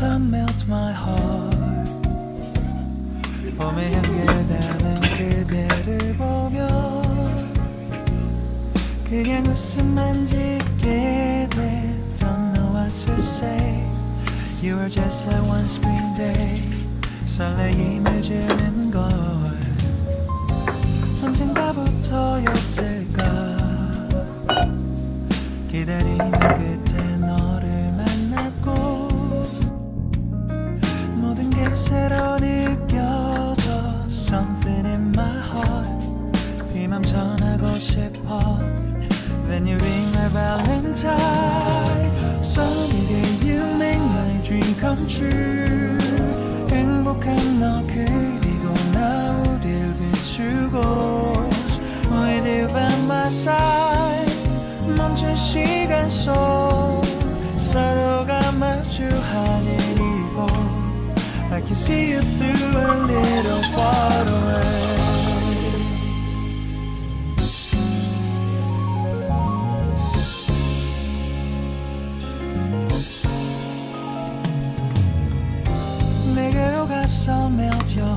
sun melt my heart 향기를 담은 그대를 보며 그냥 웃음만 짓게 돼 Don't know what to say You were just like one spring day 설레임을 주는 걸 언젠가부터였을까 기다리는 끝에 전하고 싶어 When you ring my valentine Sunny day you make my dream come true 행복한 너 그리고 나 우릴 비추고 With you by my side 멈춘 시간 속 서로가 마주하는 이곳 I can see you through a little far away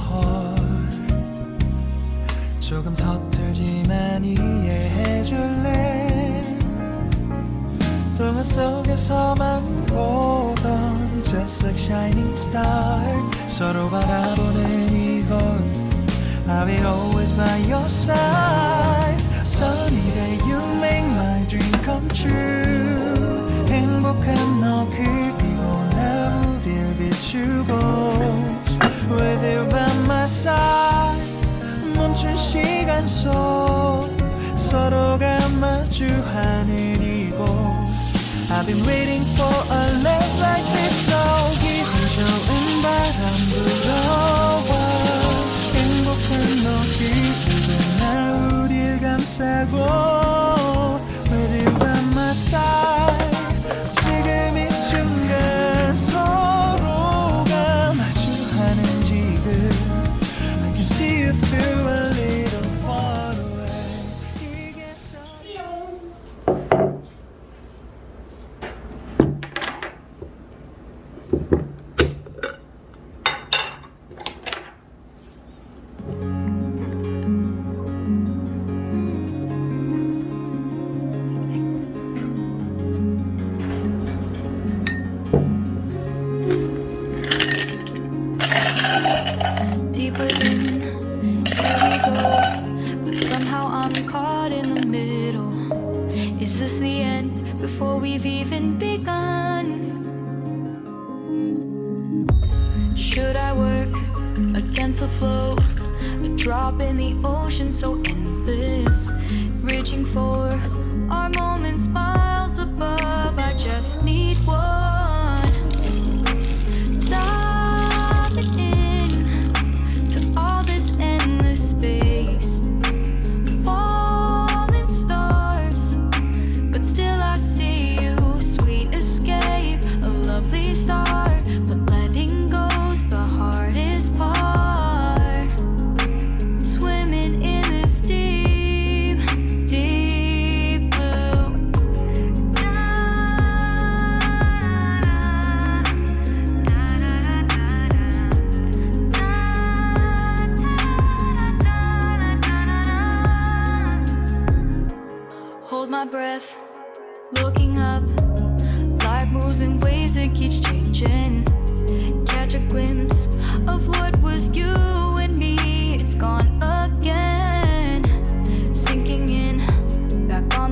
heart 조금 서툴지만 이해해줄래 동화 속에서만 보던 Just like shining star 서로 바라보는 이곳 I'll be always by your side Sunny day you make my dream come true 행복한 너 그리고 나 우릴 비추고 With you by side 멈춘 시간 속 서로가 마주하는 이곳 I've been waiting for a love like this all 기분 좋은 바람 불어와 행복한 너 기분은 나 우릴 감싸고 deep within. Here we go, but somehow I'm caught in the middle. Is this the end before we've even begun? Should I work against the flow? A drop in the ocean so endless, reaching for our moments waking up. Life moves in ways It keeps changing. Catch a glimpse of what was you.